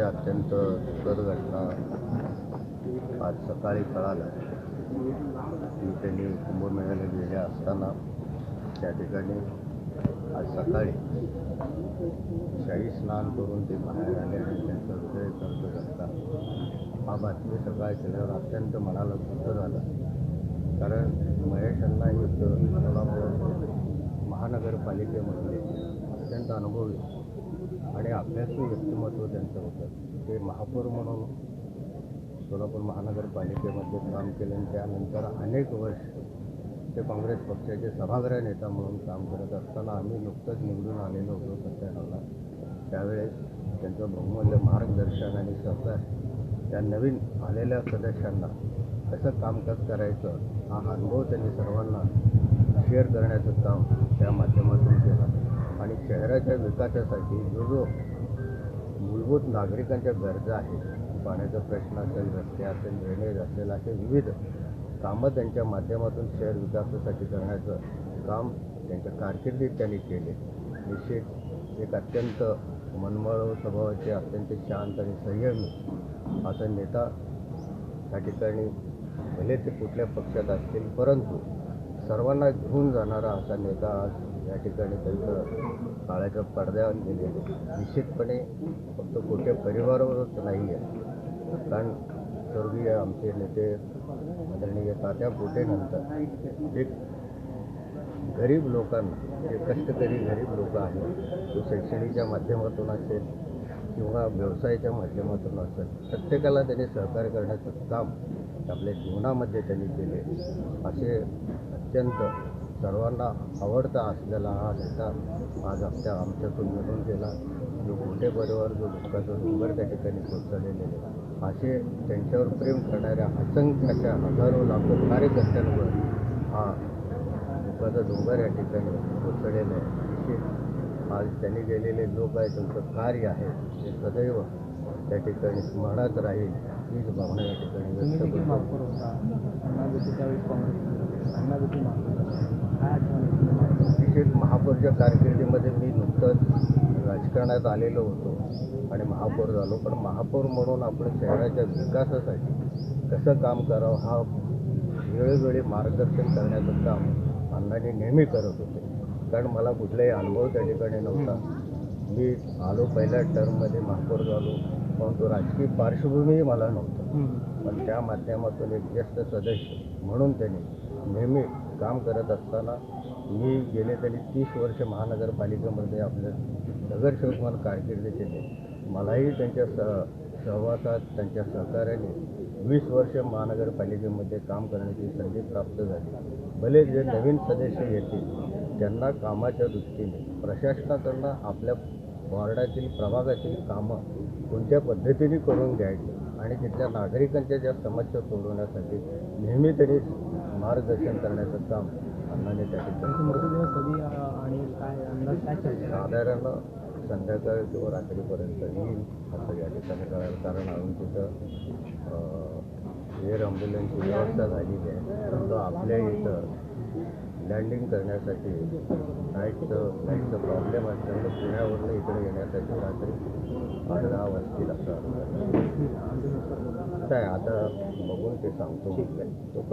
म्हणजे अत्यंत दुःखद घटना. आज सकाळी कळालं की त्यांनी कुंभमेळ्याला गेले असताना त्या ठिकाणी आज सकाळी शाही स्नान करून ते बाहेर आले आणि त्यांचं हृदय करत असता हा बातमी सकाळी केल्यावर अत्यंत मनाला दुःख झालं. कारण महेशांना युद्ध एक सोलापूर महानगरपालिकेमधले अत्यंत अनुभवी आणि अभ्यासू व्यक्तिमत्व त्यांचं होतं. ते महापौर म्हणून सोलापूर महानगरपालिकेमध्ये काम केलं आणि त्यानंतर अनेक वर्ष ते काँग्रेस पक्षाचे सभागृह नेता म्हणून काम करत असताना आम्ही नुकतंच निवडून आलेलो होतो सत्याण्णवला त्यावेळेस त्यांचं बहुमूल्य मार्गदर्शन आणि सहकार त्या नवीन आलेल्या सदस्यांना कसं कामकाज करायचं हा अनुभव त्यांनी सर्वांना शेअर करण्याचं काम त्या माध्यमातून केलं. आणि शहराच्या विकासासाठी जो जो मूलभूत नागरिकांच्या गरजा आहेत पाण्याचा प्रश्न असेल रस्ते असेल ड्रेनेज असेल असे विविध कामं त्यांच्या माध्यमातून शहर विकासासाठी करण्याचं काम त्यांच्या कारकिर्दीत त्यांनी केले. निश्चित एक अत्यंत मनमळ स्वभावाचे अत्यंत शांत आणि संयमी असा नेता त्या ठिकाणी भले ते कुठल्या पक्षात असतील परंतु सर्वांना घेऊन जाणारा असा नेता आज या ठिकाणी त्यांचं काळाच्या पडद्यावर गेलेले निश्चितपणे फक्त कुठे परिवारावरच नाही आहे कारण स्वर्गीय आमचे नेते आदरणीय तात्या पोटेनंतर एक गरीब लोकांना जे कष्टकरी गरीब लोक आहेत तो शैक्षणिकच्या माध्यमातून असेल किंवा व्यवसायाच्या माध्यमातून असेल प्रत्येकाला त्यांनी सहकार्य करण्याचं काम आपल्या जीवनामध्ये त्यांनी केले. असे अत्यंत सर्वांना आवडता असलेला हा नेता आज आमच्या आमच्यातून निघून गेला. जो मोठे परिवार जो दुःखाचा डोंगर त्या ठिकाणी कोसळलेले असे त्यांच्यावर प्रेम करणाऱ्या असंख्य अशा हजारो लाखो कार्यकर्त्यांवर हा दुःखाचा डोंगर या ठिकाणी कोसळलेला आहे. आज त्यांनी गेलेले लोक आहे त्यांचं कार्य आहे. ते सदैव त्या ठिकाणी स्मरणात राहील हीच भावना या ठिकाणी व्यक्त निश्चित महापौरच्या कारकिर्दीमध्ये मी नुकतंच राजकारणात आलेलो होतो आणि महापौर झालो. पण महापौर म्हणून आपण शहराच्या विकासासाठी कसं काम करावं हा वेळोवेळी मार्गदर्शन करण्याचं काम अण्णांनी नेहमी करत होते. कारण मला कुठलाही अनुभव त्या ठिकाणी नव्हता. मी आलो पहिल्या टर्ममध्ये महापौर झालो. परंतु राजकीय पार्श्वभूमीही मला नव्हतं. पण त्या माध्यमातून एक ज्येष्ठ सदस्य म्हणून त्यांनी नेहमी काम करत असताना मी गेले तरी तीस वर्ष महानगरपालिकेमध्ये आपलं नगरसेवक म्हणून कारकिर्दी केली मलाही त्यांच्या सह सहवासात त्यांच्या सहकार्याने वीस वर्ष महानगरपालिकेमध्ये काम करण्याची संधी प्राप्त झाली. भले जे नवीन सदस्य येतील त्यांना कामाच्या दृष्टीने प्रशासनाकडनं आपल्या वॉर्डातील प्रभागातील कामं कोणत्या पद्धतीने करून घ्यायची आणि तिथल्या नागरिकांच्या ज्या समस्या सोडवण्यासाठी नेहमी त्यांनी मार्गदर्शन करण्याचं काम अण्णाने त्या ठिकाणी आणि साधारण संध्याकाळ किंवा रात्रीपर्यंत येईल असं या ठिकाणी कळालं. कारण अजून तिथं एअर ॲम्ब्युलन्सची व्यवस्था झालेली आहे. आपल्या इथं लँडिंग करण्यासाठी फ्लाईटचं फ्लाईटचं प्रॉब्लेम असल्यामुळे पुण्यावरून इकडे येण्यासाठी रात्री दहा वाजतील असं काय आता बघून ते सांगतो. तो